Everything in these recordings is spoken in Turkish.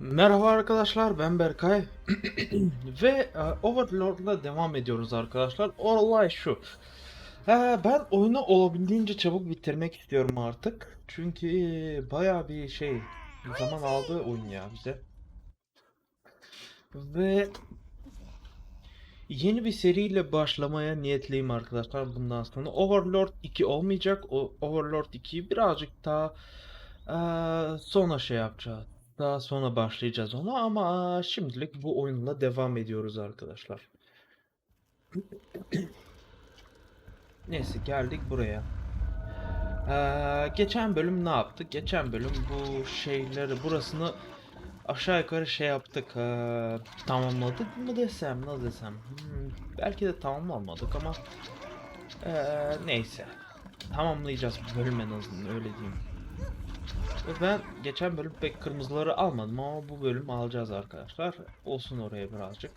Merhaba arkadaşlar ben Berkay ve e, Overlord'la devam ediyoruz arkadaşlar. Olay şu. E, ben oyunu olabildiğince çabuk bitirmek istiyorum artık. Çünkü baya bir şey zaman aldı oyun ya bize. Ve yeni bir seriyle başlamaya niyetliyim arkadaşlar bundan sonra. Overlord 2 olmayacak. O Overlord 2'yi birazcık daha e, sonra şey yapacağız. Daha sonra başlayacağız ona ama şimdilik bu oyunla devam ediyoruz arkadaşlar. Neyse geldik buraya. Ee, geçen bölüm ne yaptık? Geçen bölüm bu şeyleri burasını aşağı yukarı şey yaptık. ee, tamamladık mı desem nasıl desem. Hmm, belki de tamamlamadık ama ee, neyse. Tamamlayacağız bu bölüm en azından öyle diyeyim. Ben geçen bölüm pek kırmızıları almadım ama bu bölüm alacağız arkadaşlar. Olsun oraya birazcık.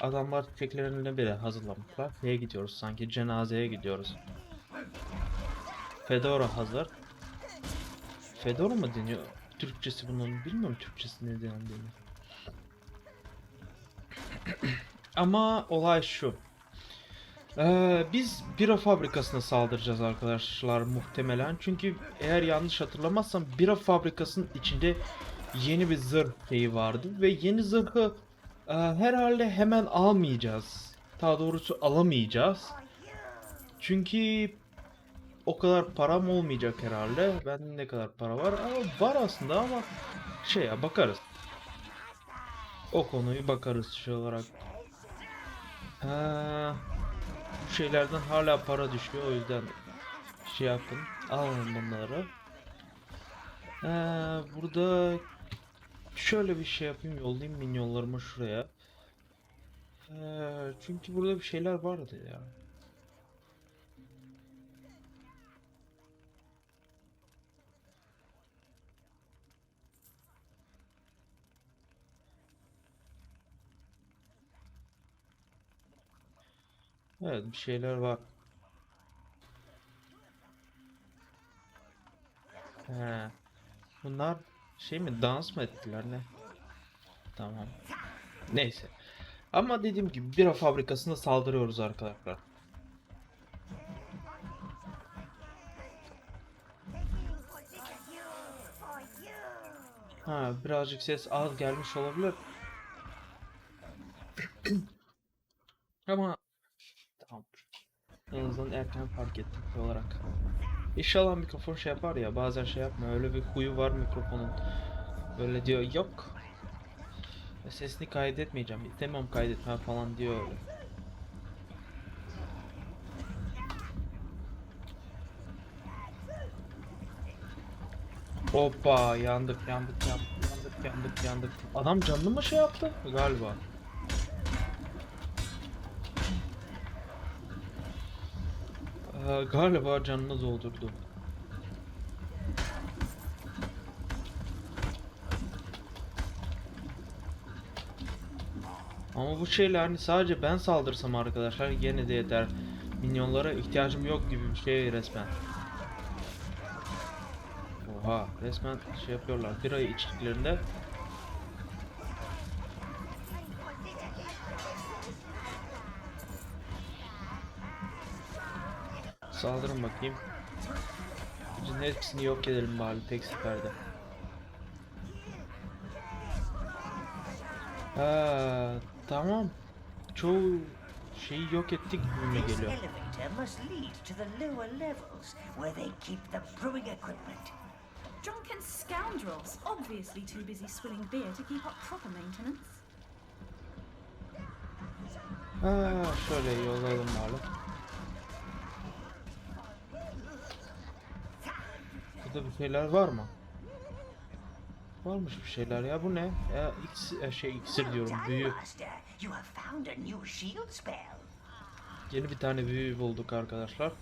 Adamlar çiçeklerini bile hazırlamışlar. Neye gidiyoruz sanki? Cenazeye gidiyoruz. Fedora hazır. Fedora mı deniyor? Türkçesi bunun bilmiyorum Türkçesi ne dendiğini. Ama olay şu. Ee, biz bira fabrikasına saldıracağız arkadaşlar muhtemelen. Çünkü eğer yanlış hatırlamazsam bira fabrikasının içinde yeni bir zırh şeyi vardı. Ve yeni zırhı e, herhalde hemen almayacağız. Daha doğrusu alamayacağız. Çünkü o kadar param olmayacak herhalde. Bende ne kadar para var? Ama var aslında ama şey ya bakarız. O konuyu bakarız şey olarak. Bu şeylerden hala para düşüyor o yüzden şey yapın alın bunları. Ha, burada şöyle bir şey yapayım yollayayım minyonlarımı şuraya. Ha, çünkü burada bir şeyler vardı ya. Evet bir şeyler var. He. Bunlar şey mi dans mı ettiler ne? Tamam. Neyse. Ama dediğim gibi bira fabrikasına saldırıyoruz arkadaşlar. Ha birazcık ses az gelmiş olabilir. Ama tamam. Azından erken fark ettim olarak. İnşallah mikrofon şey yapar ya bazen şey yapmıyor öyle bir huyu var mikrofonun. Böyle diyor yok. Sesini kaydetmeyeceğim. İstemem kaydetme falan diyor öyle. Hoppa yandık yandık yandık yandık yandık yandık. Adam canlı mı şey yaptı? Galiba. Ee, galiba canını doldurdu. Ama bu şeyler hani sadece ben saldırsam arkadaşlar gene de yeter. Minyonlara ihtiyacım yok gibi bir şey resmen. Oha resmen şey yapıyorlar bir ay içtiklerinde Saldırın bakayım. Bütün hepsini yok edelim bari tek seferde. Ha, tamam. Çoğu şeyi yok ettik gibime geliyor. Drunken scoundrels, obviously too busy swilling beer to keep up proper maintenance. Ha, şöyle yollayalım bari. Burada bir şeyler var mı? Varmış bir şeyler ya bu ne? E, şey iksir diyorum büyü. Yeni bir tane büyü bulduk arkadaşlar.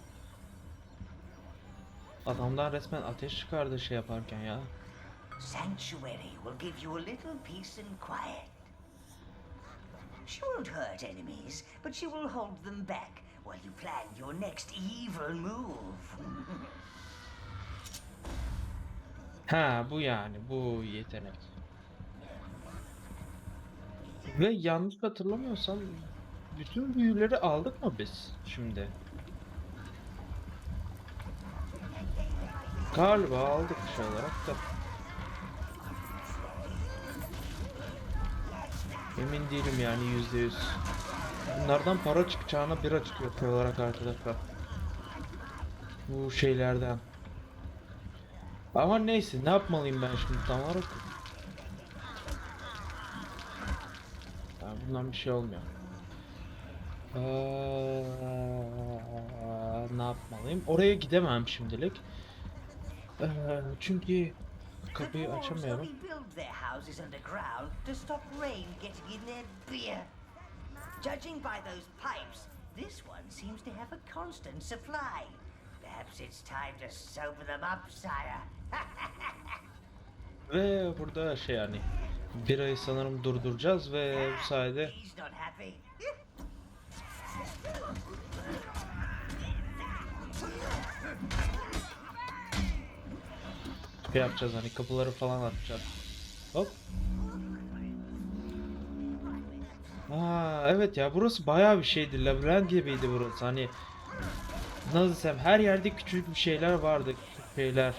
Adamdan resmen ateş çıkardı şey yaparken ya. Sanctuary will give you a little peace and quiet. She won't hurt enemies, but she will hold them back while you plan your next evil move. Ha bu yani bu yetenek. Ve yanlış hatırlamıyorsam bütün büyüleri aldık mı biz şimdi? Galiba aldık şey olarak da. Emin değilim yani yüzde yüz. Bunlardan para çıkacağına bir açık yapıyor olarak arkadaşlar. Bu şeylerden. Ama neyse ne yapmalıyım ben şimdi tam olarak? Ya bundan bir şey olmuyor. Ee, ne yapmalıyım? Oraya gidemem şimdilik. Ee, çünkü kapıyı açamıyorum. Judging by those pipes, this one seems to have a constant supply. Perhaps it's time to sober them up, sire. Ve burada şey yani birayı sanırım durduracağız ve bu sayede şey yapacağız hani kapıları falan açacağız. Hop. Aa evet ya burası bayağı bir şeydi. Labirent gibiydi burası. Hani nasıl desem her yerde küçük bir şeyler vardı. Şeyler.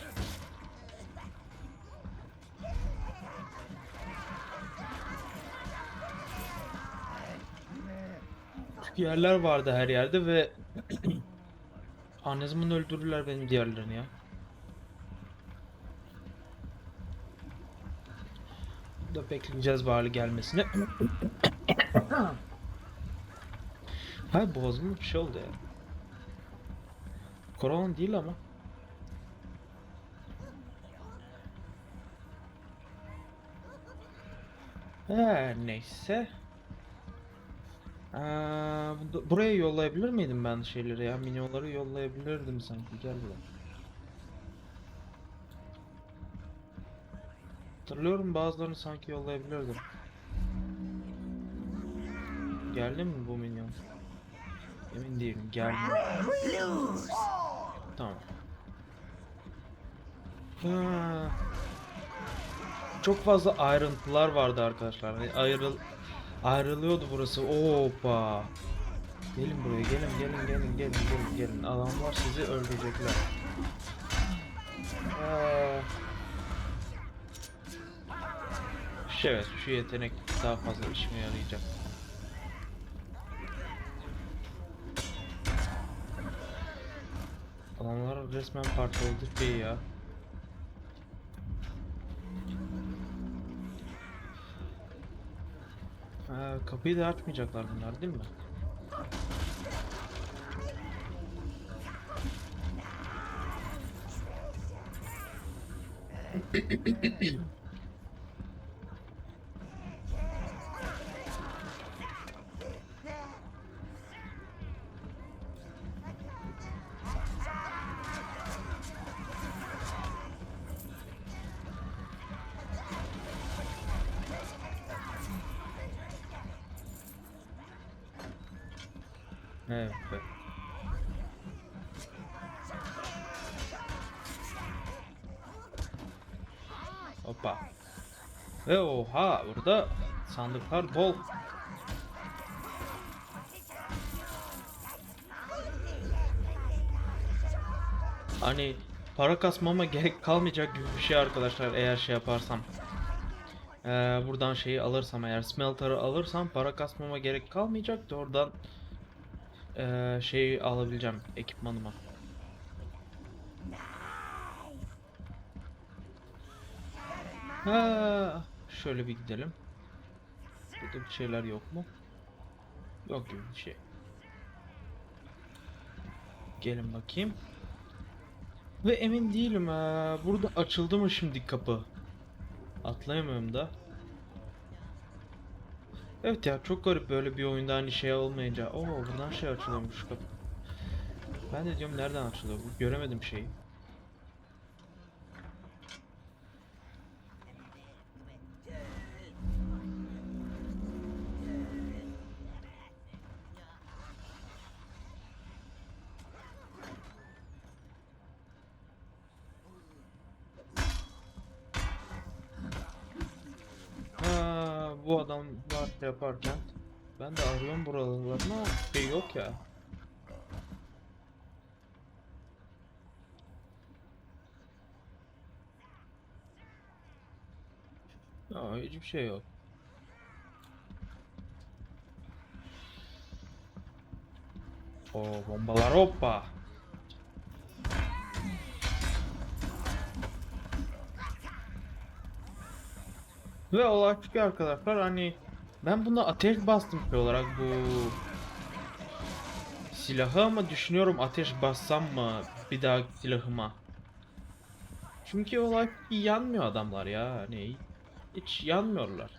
Yerler vardı her yerde ve ne zaman öldürürler benim diğerlerini ya. da bekleyeceğiz bari gelmesini. Hayır boğazımda bir şey oldu ya. Korona değil ama. Her neyse. Bu- buraya yollayabilir miydim ben şeyleri ya? Minyonları yollayabilirdim sanki. Gel buraya. Hatırlıyorum bazılarını sanki yollayabilirdim. Geldi mi bu minyon? Emin değilim. Geldi. Tamam. Ha. Çok fazla ayrıntılar vardı arkadaşlar. Hani ayrıl ayrılıyordu burası. Hoppa. Gelin buraya. Gelin gelin gelin gelin gelin gelin. Adamlar sizi öldürecekler. Ha. Şey, Evet, şu yetenek daha fazla işime yarayacak. Adamlar resmen parçaladı şeyi ya. Kapıyı da açmayacaklar bunlar değil mi? Evet. Hoppa. Ve oha burada sandıklar bol. Hani para kasmama gerek kalmayacak gibi bir şey arkadaşlar eğer şey yaparsam. Ee, buradan şeyi alırsam eğer smelter'ı alırsam para kasmama gerek kalmayacak da oradan eee şeyi alabileceğim ekipmanıma. Ha, şöyle bir gidelim. Burada bir şeyler yok mu? Yok gibi bir şey. Gelin bakayım. Ve emin değilim ha. Burada açıldı mı şimdi kapı? Atlayamıyorum da. Evet ya çok garip böyle bir oyunda hani şey olmayınca. Oo buradan şey açılıyormuş kapı. Ben de diyorum nereden açılıyor bu? Göremedim şeyi. Bu adamlar yaparken. Ben de arıyorum buralarını ama şey yok ya. Ya hiçbir şey yok. O bombalar hoppa. Ve olay çıkıyor arkadaşlar hani ben buna ateş bastım şey olarak bu silahı ama düşünüyorum ateş bassam mı bir daha silahıma. Çünkü olay yanmıyor adamlar ya hani hiç yanmıyorlar.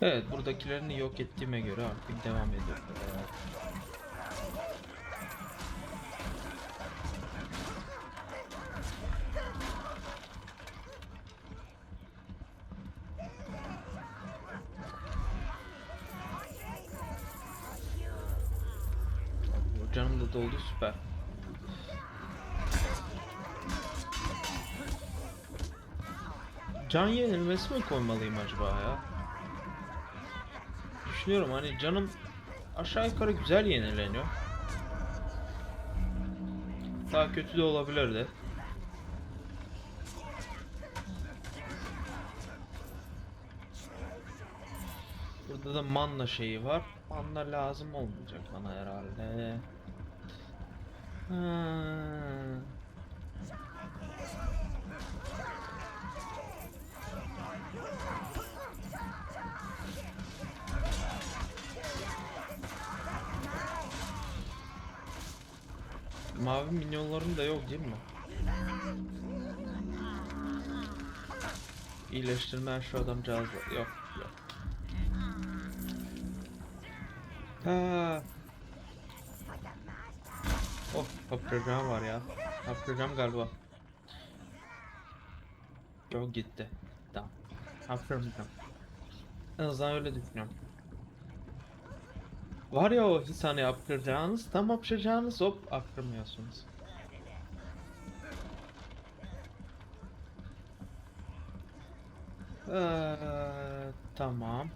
Evet buradakilerini yok ettiğime göre artık devam ediyorum. Canım da doldu süper. Can yenilmesi mi koymalıyım acaba ya? Düşünüyorum hani canım aşağı yukarı güzel yenileniyor. Daha kötü de olabilirdi. Burada da manna şeyi var. Manna lazım olmayacak bana herhalde. Ha. Mavi minyonların da yok değil mi? İyileştirmen şu adamcağız yok yok. Ha. Oh hapşıracağım var ya. Hapşıracağım galiba. Yok gitti. Tamam. Hapşırmayacağım. En azından öyle düşünüyorum. Var ya o his hani hapşıracağınız, tam hapşıracağınız hop hapşırmıyorsunuz. Ee, tamam.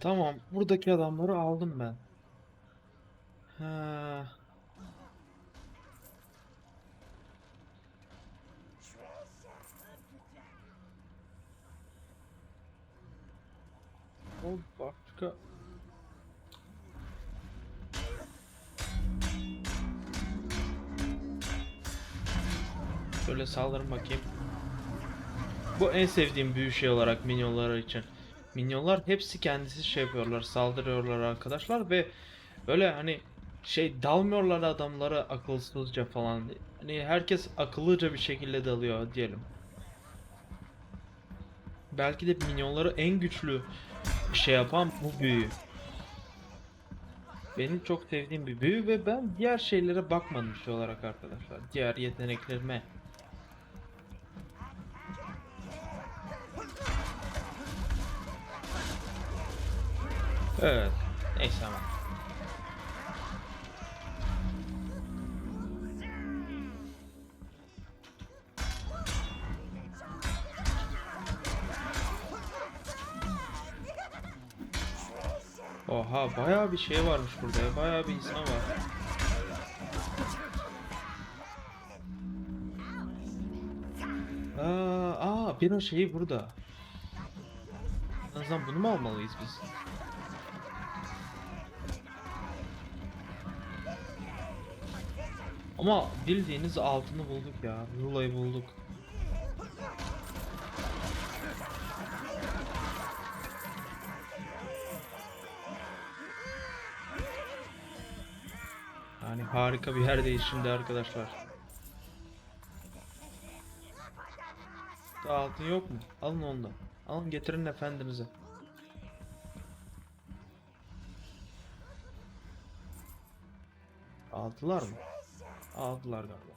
Tamam, buradaki adamları aldım ben. Ha. O başka Şöyle saldırın bakayım. Bu en sevdiğim büyü şey olarak minyonlar için. Minyonlar hepsi kendisi şey yapıyorlar, saldırıyorlar arkadaşlar ve böyle hani şey dalmıyorlar adamlara akılsızca falan. Hani herkes akıllıca bir şekilde dalıyor diyelim. Belki de minyonları en güçlü şey yapan bu büyü. Benim çok sevdiğim bir büyü ve ben diğer şeylere bakmadım şey olarak arkadaşlar. Diğer yeteneklerime. Evet. Neyse ama. Oha bayağı bir şey varmış burada ya. Bayağı bir insan var. Aa, aa bir o şeyi burada. En azından bunu mu almalıyız biz? Ama bildiğiniz altını bulduk ya. Rulayı bulduk. Yani harika bir yerdeyiz şimdi arkadaşlar. Daha altın yok mu? Alın ondan. Alın getirin efendinize. Aldılar mı? Aldılar galiba.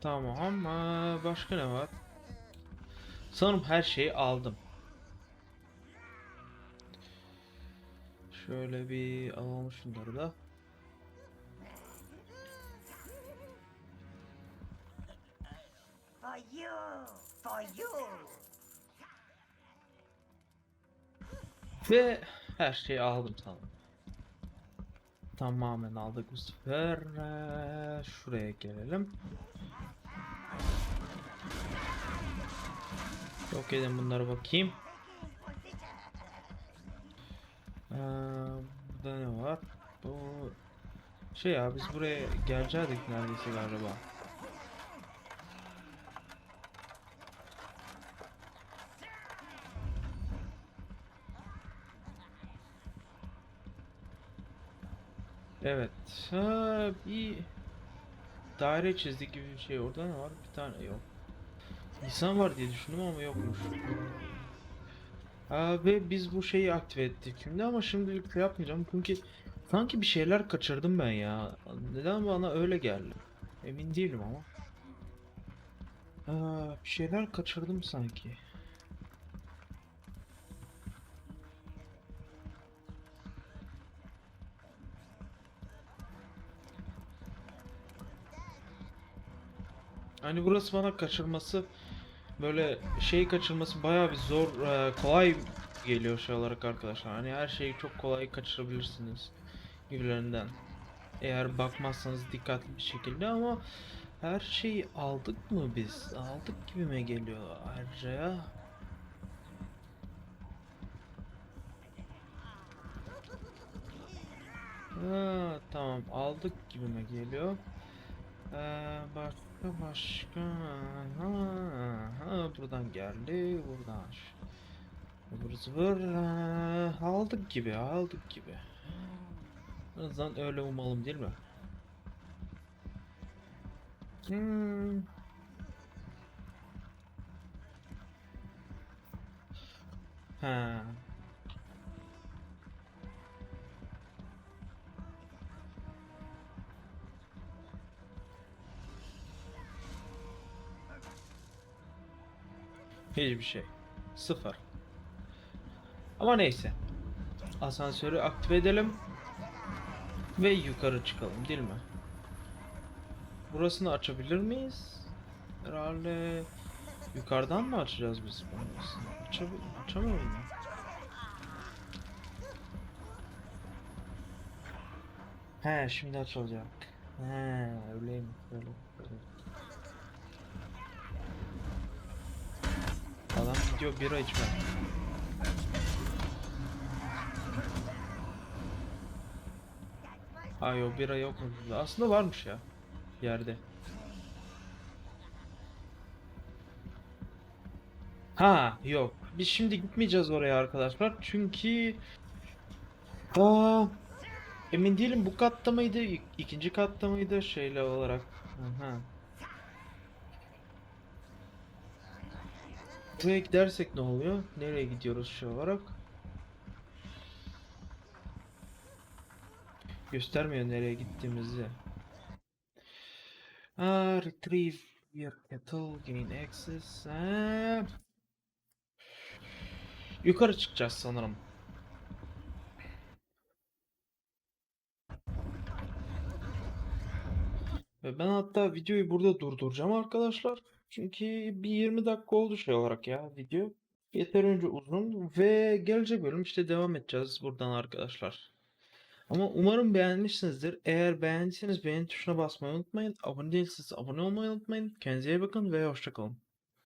Tamam ama başka ne var? Sanırım her şeyi aldım. Şöyle bir alalım şunları da. For you! For you! Ve her şeyi aldım sanırım. Tamamen aldık bu sefer. Şuraya gelelim. Yok edin bunlara bakayım. Ee, burada ne var? Bu şey ya biz buraya gelecektik neredeyse galiba. Evet. Ha, bir daire çizdik gibi bir şey. Orada ne var? Bir tane yok. İnsan var diye düşündüm ama yokmuş. Ha, ve biz bu şeyi aktive ettik şimdi ama şimdilik şey yapmayacağım çünkü sanki bir şeyler kaçırdım ben ya. Neden bana öyle geldi? Emin değilim ama. Aa, bir şeyler kaçırdım sanki. Hani burası bana kaçırması böyle şey kaçırması bayağı bir zor e, kolay geliyor şey olarak arkadaşlar. Hani her şeyi çok kolay kaçırabilirsiniz gibilerinden. Eğer bakmazsanız dikkatli bir şekilde ama her şeyi aldık mı biz? Aldık gibime geliyor ayrıca. Ha, tamam aldık gibime geliyor. Ee, başka başka ha, ha, buradan geldi buradan Zıvır zıvır aldık gibi aldık gibi En öyle umalım değil mi? Hmm. Ha. Hiçbir şey. Sıfır. Ama neyse. Asansörü aktive edelim. Ve yukarı çıkalım değil mi? Burasını açabilir miyiz? Herhalde yukarıdan mı açacağız biz burasını? Açabil açamıyor muyum? He şimdi açılacak. He öyleymiş öyle. Gidiyor bira içmeye. Ay o bira yok mu? Aslında varmış ya. Yerde. Ha yok. Biz şimdi gitmeyeceğiz oraya arkadaşlar. Çünkü Aa, emin değilim bu katta mıydı? ik- ikinci katta mıydı şeyle olarak? Aha. Buraya gidersek ne oluyor? Nereye gidiyoruz şey olarak? Göstermiyor nereye gittiğimizi. Aa, retrieve your kettle, gain access. Ha. Yukarı çıkacağız sanırım. Ve ben hatta videoyu burada durduracağım arkadaşlar. Çünkü bir 20 dakika oldu şey olarak ya video. Yeterince uzun ve gelecek bölüm işte devam edeceğiz buradan arkadaşlar. Ama umarım beğenmişsinizdir. Eğer beğendiyseniz beğeni tuşuna basmayı unutmayın. Abone değilseniz abone olmayı unutmayın. Kendinize iyi bakın ve hoşçakalın.